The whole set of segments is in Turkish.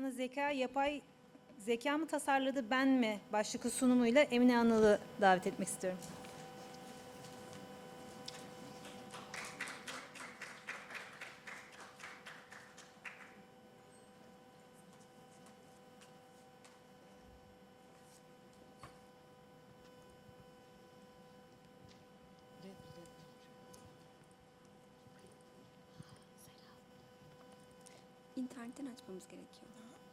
yana zeka, yapay zeka mı tasarladı ben mi başlıklı sunumuyla Emine Anıl'ı davet etmek istiyorum. İnternetten açmamız gerekiyor.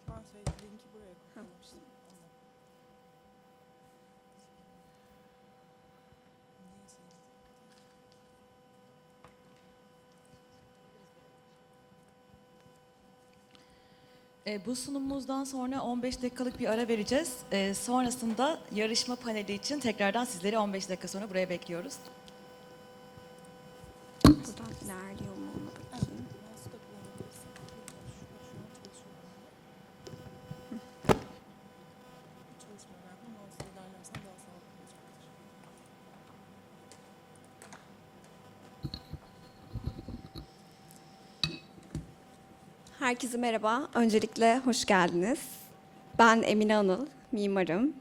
Ben şey linki buraya koymıştım. E, bu sunumumuzdan sonra 15 dakikalık bir ara vereceğiz. E, sonrasında yarışma paneli için tekrardan sizleri 15 dakika sonra buraya bekliyoruz. Herkese merhaba. Öncelikle hoş geldiniz. Ben Emine Anıl, mimarım.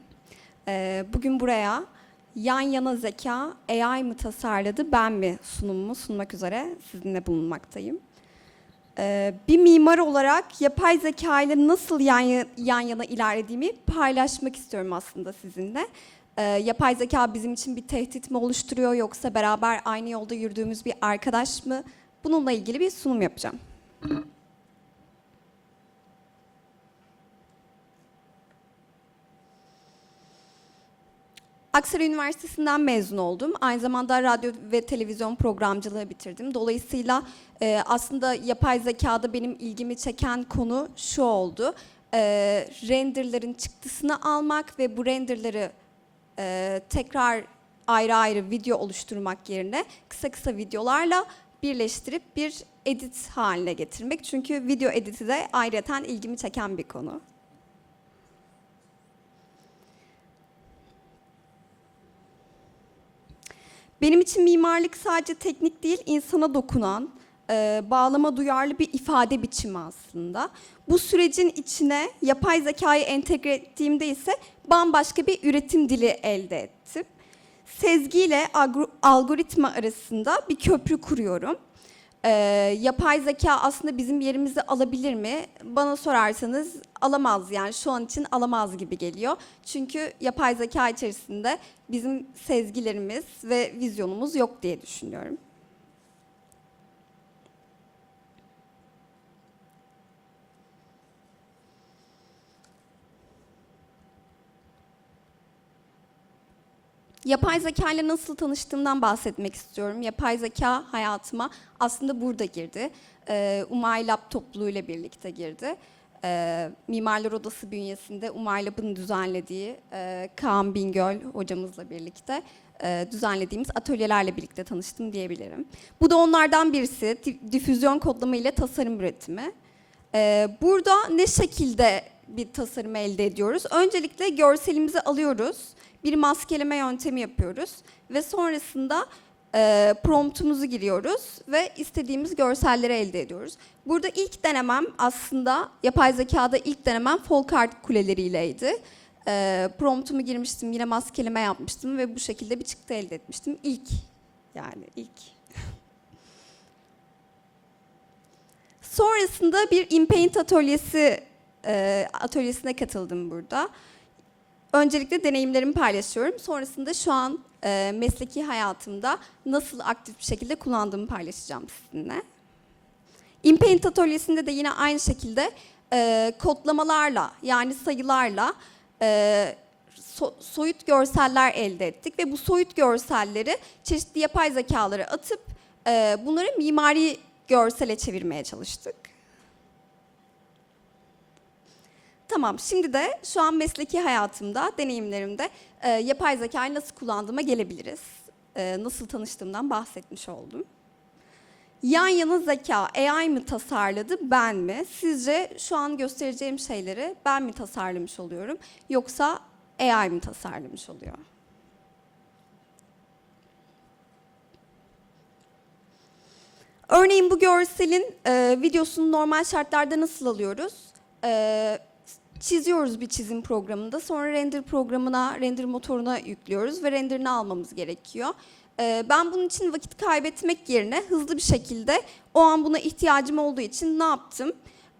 Ee, bugün buraya yan yana zeka AI mı tasarladı ben mi sunumumu sunmak üzere sizinle bulunmaktayım. Ee, bir mimar olarak yapay zeka ile nasıl yan, ya- yan yana ilerlediğimi paylaşmak istiyorum aslında sizinle. Ee, yapay zeka bizim için bir tehdit mi oluşturuyor yoksa beraber aynı yolda yürüdüğümüz bir arkadaş mı? Bununla ilgili bir sunum yapacağım. Aksaray Üniversitesi'nden mezun oldum. Aynı zamanda radyo ve televizyon programcılığı bitirdim. Dolayısıyla e, aslında yapay zekada benim ilgimi çeken konu şu oldu. E, renderların çıktısını almak ve bu renderları e, tekrar ayrı ayrı video oluşturmak yerine kısa kısa videolarla birleştirip bir edit haline getirmek. Çünkü video editi de ayrıca ilgimi çeken bir konu. Benim için mimarlık sadece teknik değil, insana dokunan, e, bağlama duyarlı bir ifade biçimi aslında. Bu sürecin içine yapay zekayı entegre ettiğimde ise bambaşka bir üretim dili elde ettim. Sezgi ile agro- algoritma arasında bir köprü kuruyorum. Ee, yapay zeka aslında bizim yerimizi alabilir mi? Bana sorarsanız alamaz yani şu an için alamaz gibi geliyor. Çünkü yapay zeka içerisinde bizim sezgilerimiz ve vizyonumuz yok diye düşünüyorum. Yapay zeka ile nasıl tanıştığımdan bahsetmek istiyorum. Yapay zeka hayatıma aslında burada girdi. Ee, Umay Lab topluluğuyla birlikte girdi. Ee, Mimarlar Odası bünyesinde Umay Lab'ın düzenlediği e, Kaan Bingöl hocamızla birlikte e, düzenlediğimiz atölyelerle birlikte tanıştım diyebilirim. Bu da onlardan birisi. Di- Difüzyon kodlama ile tasarım üretimi. Ee, burada ne şekilde bir tasarım elde ediyoruz? Öncelikle görselimizi alıyoruz. Bir maskeleme yöntemi yapıyoruz. Ve sonrasında e, promptumuzu giriyoruz ve istediğimiz görselleri elde ediyoruz. Burada ilk denemem aslında yapay zekada ilk denemem Folkart kuleleriyleydi. E, promptumu girmiştim, yine maskeleme yapmıştım ve bu şekilde bir çıktı elde etmiştim. İlk yani ilk. Sonrasında bir InPaint atölyesi e, atölyesine katıldım burada. Öncelikle deneyimlerimi paylaşıyorum. Sonrasında şu an e, mesleki hayatımda nasıl aktif bir şekilde kullandığımı paylaşacağım sizinle. InPaint atölyesinde de yine aynı şekilde e, kodlamalarla yani sayılarla e, so- soyut görseller elde ettik ve bu soyut görselleri çeşitli yapay zekalara atıp e, bunları mimari görsele çevirmeye çalıştık. Tamam, şimdi de şu an mesleki hayatımda, deneyimlerimde e, yapay zekayı nasıl kullandığıma gelebiliriz. E, nasıl tanıştığımdan bahsetmiş oldum. Yan yana zeka, AI mı tasarladı, ben mi? Sizce şu an göstereceğim şeyleri ben mi tasarlamış oluyorum, yoksa AI mi tasarlamış oluyor? Örneğin bu görselin e, videosunu normal şartlarda nasıl alıyoruz? Ee, çiziyoruz bir çizim programında. Sonra render programına, render motoruna yüklüyoruz ve renderini almamız gerekiyor. Ee, ben bunun için vakit kaybetmek yerine hızlı bir şekilde o an buna ihtiyacım olduğu için ne yaptım?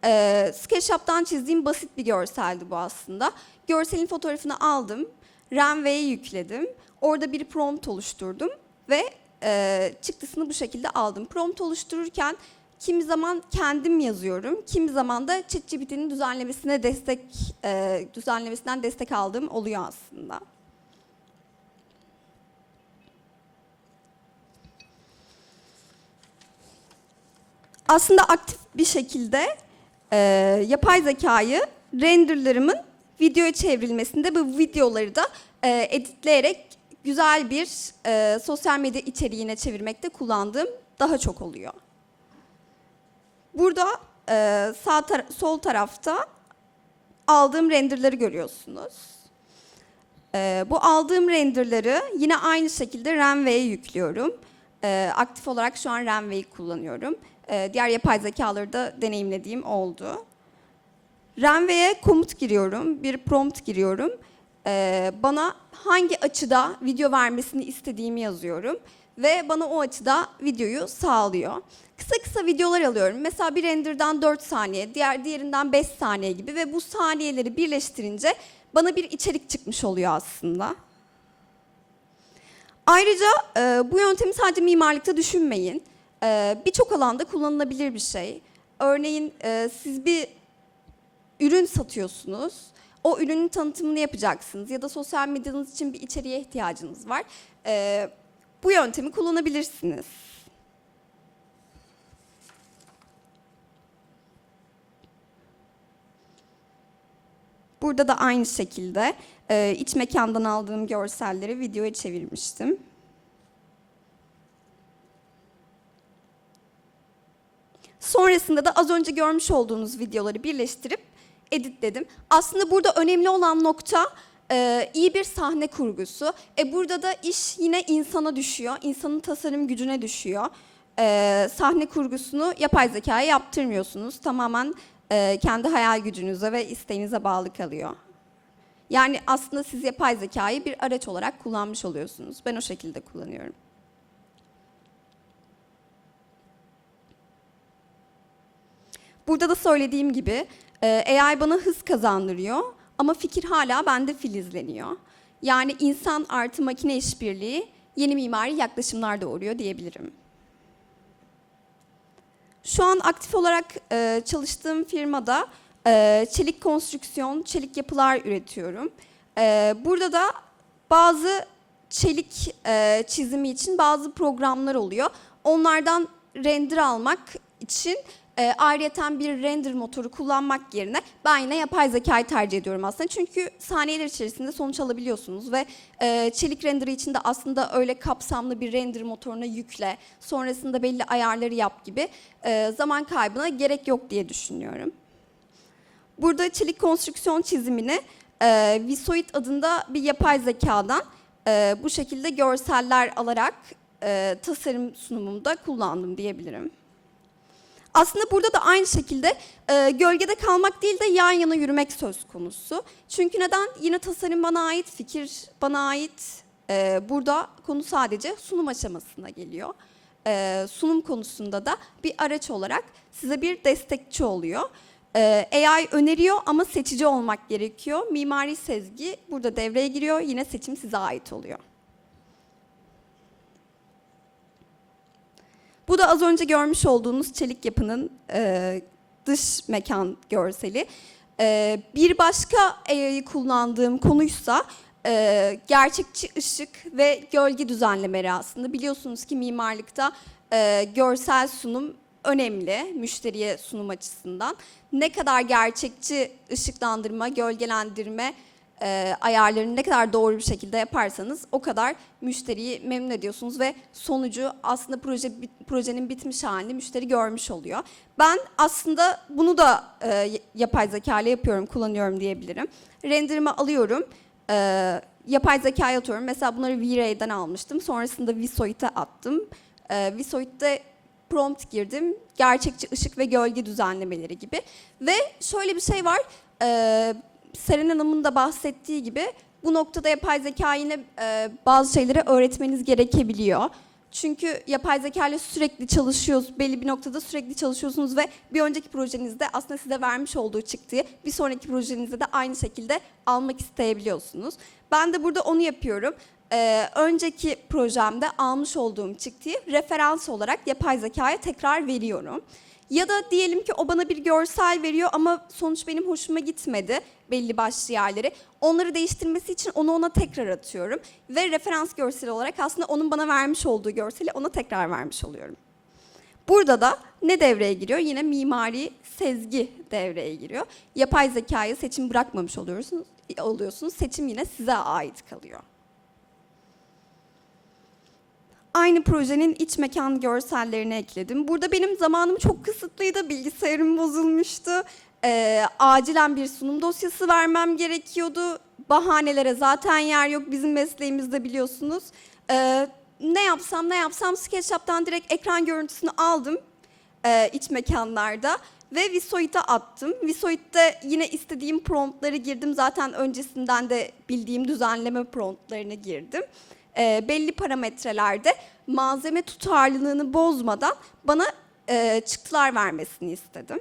Ee, SketchUp'tan çizdiğim basit bir görseldi bu aslında. Görselin fotoğrafını aldım, Runway'e yükledim. Orada bir prompt oluşturdum ve e, çıktısını bu şekilde aldım. Prompt oluştururken kimi zaman kendim yazıyorum, kimi zaman da ChatGPT'nin düzenlemesine destek e, düzenlemesinden destek aldığım oluyor aslında. Aslında aktif bir şekilde e, yapay zekayı renderlarımın videoya çevrilmesinde bu videoları da e, editleyerek güzel bir e, sosyal medya içeriğine çevirmekte kullandığım daha çok oluyor. Burada e, sağ tar- sol tarafta aldığım renderları görüyorsunuz. E, bu aldığım renderları yine aynı şekilde Runway'e yüklüyorum. E, aktif olarak şu an Runway'i kullanıyorum. E, diğer yapay zekaları da deneyimlediğim oldu. Runway'e komut giriyorum, bir prompt giriyorum. E, bana hangi açıda video vermesini istediğimi yazıyorum ve bana o açıda videoyu sağlıyor. Kısa kısa videolar alıyorum. Mesela bir renderdan 4 saniye, diğer diğerinden 5 saniye gibi ve bu saniyeleri birleştirince bana bir içerik çıkmış oluyor aslında. Ayrıca e, bu yöntemi sadece mimarlıkta düşünmeyin. E, Birçok alanda kullanılabilir bir şey. Örneğin e, siz bir ürün satıyorsunuz. O ürünün tanıtımını yapacaksınız ya da sosyal medyanız için bir içeriğe ihtiyacınız var. E, bu yöntemi kullanabilirsiniz. Burada da aynı şekilde e, iç mekandan aldığım görselleri videoya çevirmiştim. Sonrasında da az önce görmüş olduğunuz videoları birleştirip editledim. Aslında burada önemli olan nokta e, iyi bir sahne kurgusu. E, burada da iş yine insana düşüyor, insanın tasarım gücüne düşüyor. E, sahne kurgusunu yapay zekaya yaptırmıyorsunuz. Tamamen e, kendi hayal gücünüze ve isteğinize bağlı kalıyor. Yani aslında siz yapay zekayı bir araç olarak kullanmış oluyorsunuz. Ben o şekilde kullanıyorum. Burada da söylediğim gibi e, AI bana hız kazandırıyor ama fikir hala bende filizleniyor. Yani insan artı makine işbirliği yeni mimari yaklaşımlar doğuruyor diyebilirim. Şu an aktif olarak e, çalıştığım firmada e, çelik konstrüksiyon, çelik yapılar üretiyorum. E, burada da bazı çelik e, çizimi için bazı programlar oluyor. Onlardan render almak için e, ayrıyeten bir render motoru kullanmak yerine ben yine yapay zekayı tercih ediyorum aslında. Çünkü saniyeler içerisinde sonuç alabiliyorsunuz ve e, çelik renderı için de aslında öyle kapsamlı bir render motoruna yükle, sonrasında belli ayarları yap gibi e, zaman kaybına gerek yok diye düşünüyorum. Burada çelik konstrüksiyon çizimini e, Visoid adında bir yapay zekadan e, bu şekilde görseller alarak e, tasarım sunumumda kullandım diyebilirim. Aslında burada da aynı şekilde e, gölgede kalmak değil de yan yana yürümek söz konusu. Çünkü neden? Yine tasarım bana ait, fikir bana ait. E, burada konu sadece sunum aşamasına geliyor. E, sunum konusunda da bir araç olarak size bir destekçi oluyor. E, AI öneriyor ama seçici olmak gerekiyor. Mimari sezgi burada devreye giriyor. Yine seçim size ait oluyor. Bu da az önce görmüş olduğunuz çelik yapının e, dış mekan görseli. E, bir başka AI'yı kullandığım konuysa e, gerçekçi ışık ve gölge düzenlemeleri aslında. Biliyorsunuz ki mimarlıkta e, görsel sunum önemli müşteriye sunum açısından. Ne kadar gerçekçi ışıklandırma, gölgelendirme e, ayarlarını ne kadar doğru bir şekilde yaparsanız o kadar müşteriyi memnun ediyorsunuz ve sonucu aslında proje projenin bitmiş halini müşteri görmüş oluyor. Ben aslında bunu da e, yapay zeka ile yapıyorum, kullanıyorum diyebilirim. Renderimi alıyorum, e, yapay zekaya atıyorum. Mesela bunları V-Ray'den almıştım. Sonrasında Visoid'e attım. E, Visoid'de prompt girdim. Gerçekçi ışık ve gölge düzenlemeleri gibi. Ve şöyle bir şey var. E, Seren Hanım'ın da bahsettiği gibi bu noktada yapay zeka yine e, bazı şeyleri öğretmeniz gerekebiliyor. Çünkü yapay zeka ile sürekli çalışıyoruz, belli bir noktada sürekli çalışıyorsunuz ve bir önceki projenizde aslında size vermiş olduğu çıktığı bir sonraki projenizde de aynı şekilde almak isteyebiliyorsunuz. Ben de burada onu yapıyorum. Ee, önceki projemde almış olduğum çıktıyı referans olarak yapay zekaya tekrar veriyorum. Ya da diyelim ki o bana bir görsel veriyor ama sonuç benim hoşuma gitmedi belli başlı yerleri. Onları değiştirmesi için onu ona tekrar atıyorum. Ve referans görseli olarak aslında onun bana vermiş olduğu görseli ona tekrar vermiş oluyorum. Burada da ne devreye giriyor? Yine mimari sezgi devreye giriyor. Yapay zekaya seçim bırakmamış oluyorsunuz. oluyorsunuz. Seçim yine size ait kalıyor. Aynı projenin iç mekan görsellerini ekledim. Burada benim zamanım çok kısıtlıydı. Bilgisayarım bozulmuştu. Ee, acilen bir sunum dosyası vermem gerekiyordu. Bahanelere zaten yer yok. Bizim mesleğimizde biliyorsunuz. Ee, ne yapsam ne yapsam SketchUp'tan direkt ekran görüntüsünü aldım e, iç mekanlarda ve Visoid'e attım. Visoid'de yine istediğim promptları girdim. Zaten öncesinden de bildiğim düzenleme promptlarını girdim. E, belli parametrelerde malzeme tutarlılığını bozmadan bana e, çıktılar vermesini istedim.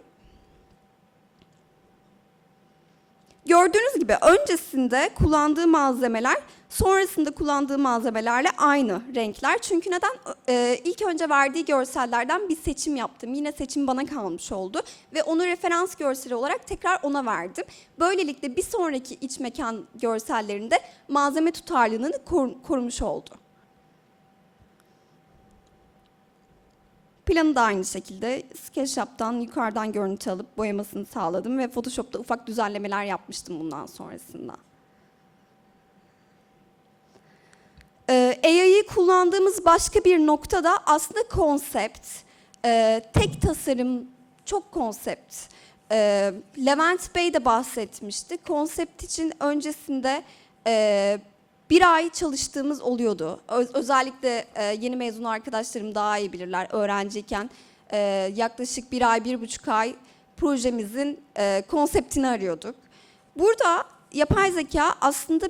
Gördüğünüz gibi öncesinde kullandığı malzemeler sonrasında kullandığı malzemelerle aynı renkler. Çünkü neden? Ee, ilk önce verdiği görsellerden bir seçim yaptım. Yine seçim bana kalmış oldu. Ve onu referans görseli olarak tekrar ona verdim. Böylelikle bir sonraki iç mekan görsellerinde malzeme tutarlılığını koru- korumuş oldu. Planı da aynı şekilde SketchUp'tan yukarıdan görüntü alıp boyamasını sağladım ve Photoshop'ta ufak düzenlemeler yapmıştım bundan sonrasında. Ee, AI'yi kullandığımız başka bir nokta da aslında konsept. Ee, tek tasarım çok konsept. Ee, Levent Bey de bahsetmişti. Konsept için öncesinde e, bir ay çalıştığımız oluyordu. Ö- özellikle e, yeni mezun arkadaşlarım daha iyi bilirler. Öğrenciyken e, yaklaşık bir ay, bir buçuk ay projemizin e, konseptini arıyorduk. Burada yapay zeka aslında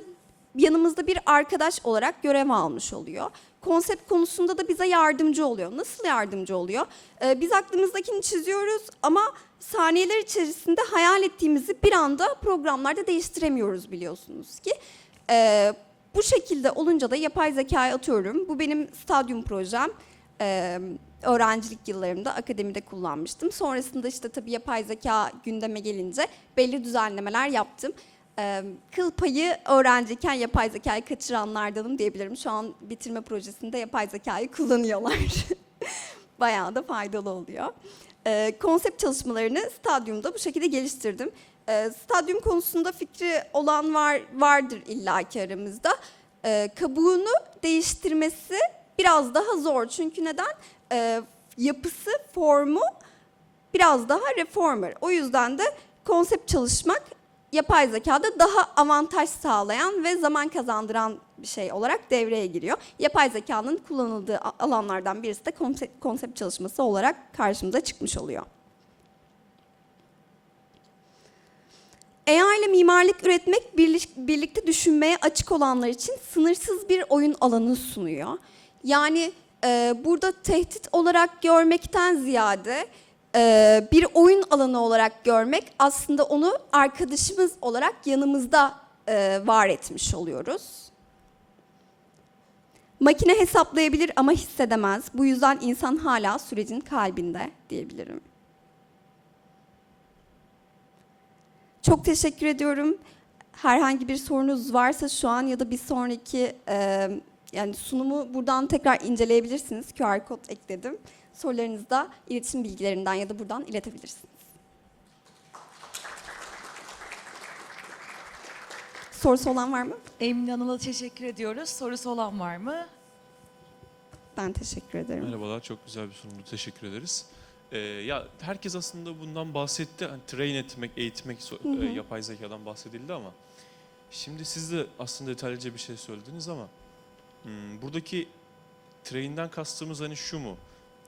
yanımızda bir arkadaş olarak görev almış oluyor. Konsept konusunda da bize yardımcı oluyor. Nasıl yardımcı oluyor? Ee, biz aklımızdakini çiziyoruz ama saniyeler içerisinde hayal ettiğimizi bir anda programlarda değiştiremiyoruz biliyorsunuz ki. Ee, bu şekilde olunca da yapay zekaya atıyorum. Bu benim stadyum projem. Ee, öğrencilik yıllarımda akademide kullanmıştım. Sonrasında işte tabii yapay zeka gündeme gelince belli düzenlemeler yaptım. Ee, kıl payı öğrenciyken yapay zekayı kaçıranlardanım diyebilirim. Şu an bitirme projesinde yapay zekayı kullanıyorlar. Bayağı da faydalı oluyor. Ee, konsept çalışmalarını stadyumda bu şekilde geliştirdim. Ee, stadyum konusunda fikri olan var vardır illaki aramızda. Ee, kabuğunu değiştirmesi biraz daha zor. Çünkü neden? Ee, yapısı, formu biraz daha reformer. O yüzden de konsept çalışmak yapay zekada daha avantaj sağlayan ve zaman kazandıran bir şey olarak devreye giriyor. Yapay zekanın kullanıldığı alanlardan birisi de konsept çalışması olarak karşımıza çıkmış oluyor. AI ile mimarlık üretmek birlik- birlikte düşünmeye açık olanlar için sınırsız bir oyun alanı sunuyor. Yani e, burada tehdit olarak görmekten ziyade e, bir oyun alanı olarak görmek aslında onu arkadaşımız olarak yanımızda e, var etmiş oluyoruz. Makine hesaplayabilir ama hissedemez. Bu yüzden insan hala sürecin kalbinde diyebilirim. Çok teşekkür ediyorum. Herhangi bir sorunuz varsa şu an ya da bir sonraki e, yani sunumu buradan tekrar inceleyebilirsiniz. QR kod ekledim. Sorularınızı da iletişim bilgilerinden ya da buradan iletebilirsiniz. Sorusu olan var mı? Emine Hanım'a teşekkür ediyoruz. Sorusu olan var mı? Ben teşekkür ederim. Merhabalar, çok güzel bir sunumdu. Teşekkür ederiz. Ee, ya herkes aslında bundan bahsetti. Hani train etmek, eğitmek, so- Hı hı. e, yapay zekadan bahsedildi ama şimdi siz de aslında detaylıca bir şey söylediniz ama hmm, buradaki train'den kastımız hani şu mu?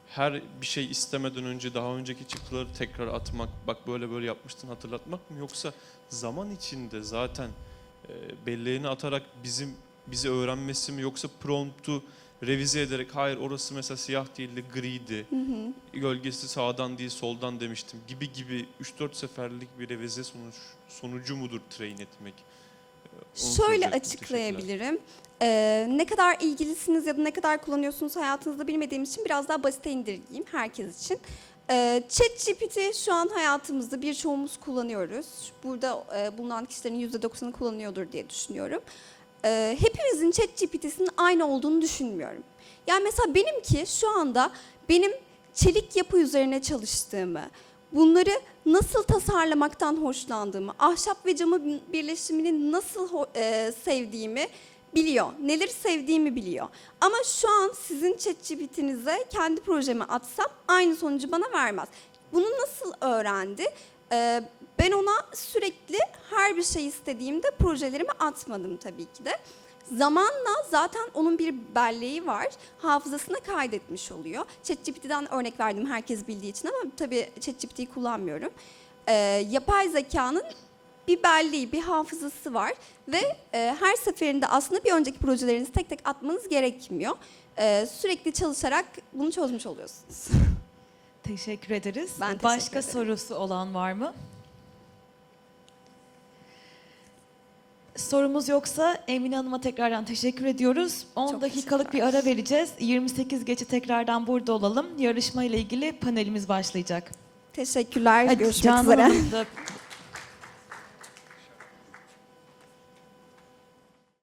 her bir şey istemeden önce daha önceki çıktıları tekrar atmak, bak böyle böyle yapmıştın hatırlatmak mı yoksa zaman içinde zaten e, belleğini atarak bizim bizi öğrenmesi mi yoksa promptu revize ederek hayır orası mesela siyah değildi griydi Hı hı. gölgesi sağdan değil soldan demiştim gibi gibi 3-4 seferlik bir revize sonuç sonucu mudur train etmek? Ee, onu Şöyle açıklayabilirim. Ee, ne kadar ilgilisiniz ya da ne kadar kullanıyorsunuz hayatınızda bilmediğim için biraz daha basite indirgeyim herkes için. Ee, ChatGPT şu an hayatımızda birçoğumuz kullanıyoruz. Burada e, bulunan kişilerin %90'ı kullanıyordur diye düşünüyorum. Ee, hepimizin ChatGPT'sinin aynı olduğunu düşünmüyorum. Yani mesela benimki şu anda benim çelik yapı üzerine çalıştığımı, bunları nasıl tasarlamaktan hoşlandığımı, ahşap ve camı birleşimini nasıl e, sevdiğimi biliyor. Neleri sevdiğimi biliyor. Ama şu an sizin ChatGPT'nize kendi projemi atsam aynı sonucu bana vermez. Bunu nasıl öğrendi? E, ben ona sürekli her bir şey istediğimde projelerimi atmadım tabii ki de. Zamanla zaten onun bir belleği var. Hafızasına kaydetmiş oluyor. ChatGPT'den örnek verdim herkes bildiği için ama tabii ChatGPT'yi kullanmıyorum. Ee, yapay zekanın bir belleği, bir hafızası var ve e, her seferinde aslında bir önceki projelerinizi tek tek atmanız gerekmiyor. Ee, sürekli çalışarak bunu çözmüş oluyorsunuz. Teşekkür ederiz. Ben teşekkür Başka ederim. sorusu olan var mı? Sorumuz yoksa Emine Hanım'a tekrardan teşekkür ediyoruz. 10 Çok dakikalık bir ara vereceğiz. 28 geçe tekrardan burada olalım. Yarışma ile ilgili panelimiz başlayacak. Teşekkürler. Hadi Görüşmek Canan üzere. Hanım da